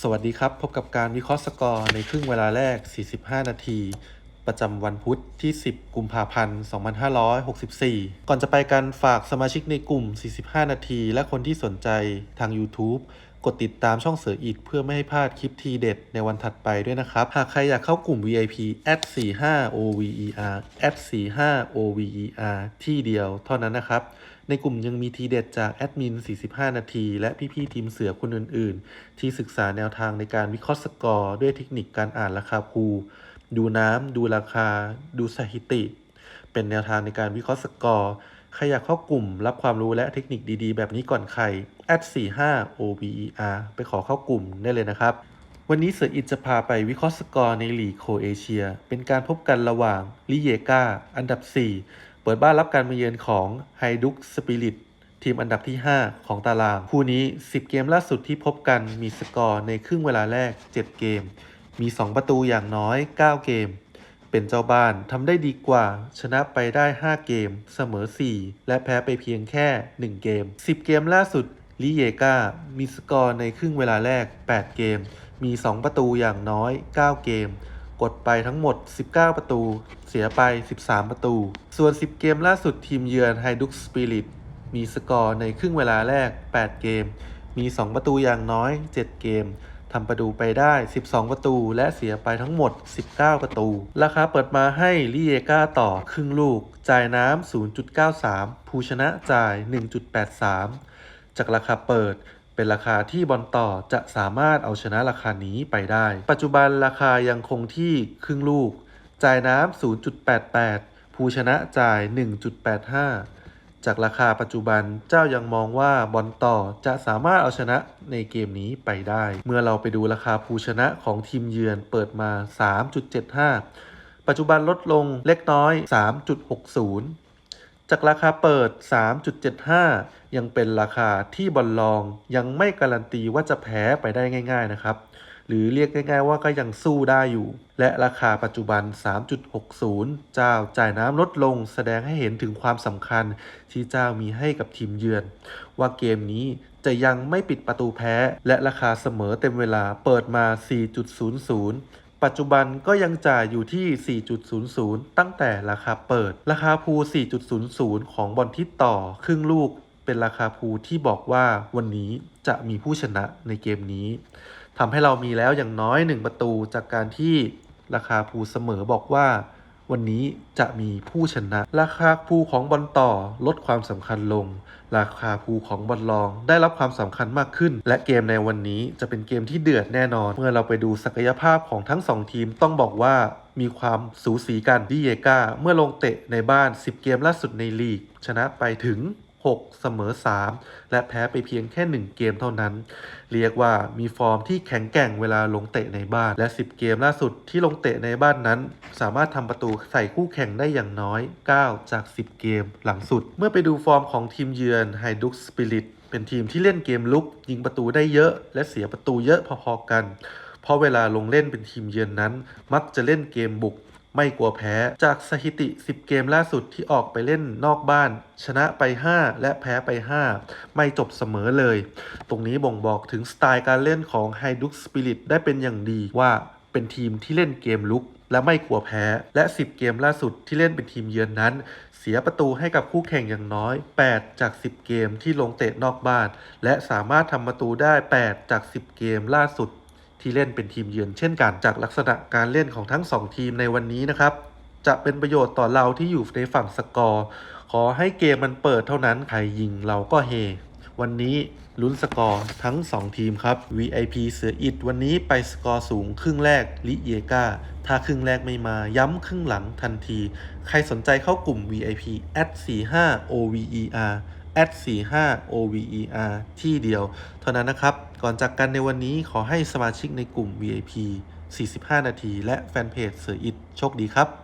สวัสดีครับ พบกับการวิเคราะห์สกอร์ในครึ่งเวลาแรก 45 นาที ประจำวันพุธที่ 10 กุมภาพันธ์ 2564 ก่อนจะไปกันฝากสมาชิกในกลุ่ม 45 นาที และคนที่สนใจทาง YouTube กดติดตามช่องเสืออิดเพื่อไม่ให้พลาดคลิปทีเด็ดในวันถัดไปด้วยนะครับ หากใครอยากเข้ากลุ่ม VIP @45 OVER @45 OVER ที่เดียวเท่านั้นนะครับ ในกลุ่มยังมีทีเด็ดจากแอดมิน 45 นาที และพี่ๆทีมเสือคนอื่น ๆ ที่ศึกษาแนวทางในการวิเคราะห์สกอร์ด้วยเทคนิคการอ่านราคาพูดูน้ำ ดูราคา ดูสถิติ เป็นแนวทางในการวิเคราะห์สกอร์ใครอยากเข้ากลุ่มรับความรู้และเทคนิคดีๆ แบบนี้ก่อนใคร @45 OVER ไปขอเข้ากลุ่มได้เลยนะครับ วันนี้เสืออินจะพาไปวิเคราะห์สกอร์ในลีกโคเอเชีย เป็นการพบกันระหว่างลิเยกาอันดับ 4 เปิดบ้านรับการมาเยือนของไฮดุกสปิริตทีมอันดับที่ 5 ของตาราง คู่นี้ 10 เกมล่าสุดที่พบกันมีสกอร์ในครึ่งเวลาแรก 7 เกม มี 2 ประตูอย่างน้อย 9 เกม เป็นเจ้าบ้านทำได้ดีกว่า ชนะไปได้ 5 เกม เสมอ 4 และแพ้ไปเพียงแค่ 1 เกม 10 เกมล่าสุดลิเยกามีสกอร์ในครึ่งเวลาแรก 8 เกม มี 2 ประตูอย่างน้อย 9 เกม กดไปทั้งหมด 19 ประตู เสียไป 13 ประตู ส่วน 10 เกมล่าสุดทีมเยือนไฮดุกสปิริตมีสกอร์ในครึ่งเวลาแรก 8 เกม มี 2 ประตูอย่างน้อย 7 เกมทำประตูไปได้ 12 ประตู และเสียไปทั้งหมด 19 ประตู ราคาเปิดมาให้ลิเยกาต่อครึ่งลูก จ่ายน้ำ 0.93 ผู้ชนะจ่าย 1.83 จากราคาเปิด เป็นราคาที่บอลต่อจะสามารถเอาชนะราคานี้ไปได้ ปัจจุบันราคายังคงที่ครึ่งลูก จ่ายน้ำ 0.88 ผู้ชนะจ่าย 1.85 จากราคาปัจจุบันเจ้ายังมองว่าบอลต่อจะสามารถเอาชนะในเกมนี้ไปได้ เมื่อเราไปดูราคาผู้ชนะของทีมเยือนเปิดมา 3.75 ปัจจุบันลดลงเล็กน้อย 3.60 จากราคาเปิด 3.75 ยังเป็นราคาที่บอลลองยังไม่การันตีว่าจะแพ้ไปได้ง่าย ๆนะครับ หรือเรียกง่ายๆว่าก็ยังสู้ได้อยู่ และราคาปัจจุบัน 3.60 เจ้าจ่ายน้ำลดลงแสดงให้เห็นถึงความสำคัญที่เจ้ามีให้กับทีมเยือน ว่าเกมนี้จะยังไม่ปิดประตูแพ้ และราคาเสมอเต็มเวลาเปิดมา 4.00 ปัจจุบันก็ยังจ่ายอยู่ที่ 4.00 ตั้งแต่ราคาเปิด ราคาพู 4.00 ของบอลทิศต่อครึ่งลูกเป็นราคาพูที่บอกว่าวันนี้จะมีผู้ชนะในเกมนี้ทำให้เรามีแล้วอย่างน้อย 1 ประตูจากการที่ราคาพูเสมอบอกว่า วันนี้จะมีผู้ชนะ ราคาภูของบอลต่อลดความสำคัญลง ราคาภูของบอลรองได้รับความสำคัญมากขึ้น และเกมในวันนี้จะเป็นเกมที่เดือดแน่นอน เมื่อเราไปดูศักยภาพของทั้ง 2 ทีมต้องบอกว่ามีความสูสีกันดิเยกาเมื่อลงเตะในบ้าน 10 เกมล่าสุดในลีก ชนะไปถึง 6 เสมอ 3 และแพ้ไปเพียงแค่ 1 เกมเท่านั้น เรียกว่ามีฟอร์มที่แข็งแกร่งเวลาลงเตะในบ้าน และ 10 เกมล่าสุดที่ลงเตะในบ้านนั้น สามารถทำประตูใส่คู่แข่งได้อย่างน้อย 9 จาก 10 เกมหลังสุด เมื่อไปดูฟอร์มของทีมเยือนไฮดุกสปิริตเป็นทีมที่เล่นเกมลุก ยิงประตูได้เยอะ และเสียประตูเยอะพอๆกัน เพราะเวลาลงเล่นเป็นทีมเยือนนั้น มักจะเล่นเกมบุก ไม่กลัวแพ้ จากสถิติ 10 เกมล่าสุดที่ออกไปเล่นนอกบ้าน ชนะไป 5 และแพ้ไป 5 ไม่จบเสมอเลย ตรงนี้บ่งบอกถึงสไตล์การเล่นของ h y d u k Spirit ได้เป็นอย่างดีว่าเป็นทีมที่เล่นเกมลุกและไม่กลัวแพ้ และ 10 เกมล่าสุดที่เล่นเป็นทีมเยือนนั้น เสียประตูให้กับคู่แข่งอย่างน้อย 8 จาก 10 เกมที่ลงเตะนอกบ้าน และสามารถทำประตูได้ 8 จาก 10 เกมล่าสุด ที่เล่นเป็นทีมเยือนเช่นกันจากลักษณะการเล่นของทั้ง 2 ทีมในวันนี้นะครับ จะเป็นประโยชน์ต่อเราที่อยู่ในฝั่งสกอร์ ขอให้เกมมันเปิดเท่านั้นใครยิงเราก็เฮวันนี้ลุ้นสกอร์ทั้ง 2 ทีมครับ VIP เสืออิดวันนี้ไปสกอร์สูงครึ่งแรกลิเยกาถ้าครึ่งแรกไม่มาย้ำครึ่งหลังทันที ใครสนใจเข้ากลุ่ม VIP at 45 OVER at 45 OVER ที่เดียว เท่านั้นนะครับ ก่อนจากกันในวันนี้ขอให้สมาชิกในกลุ่ม VIP 45 นาที และแฟนเพจเสืออิดโชคดีครับ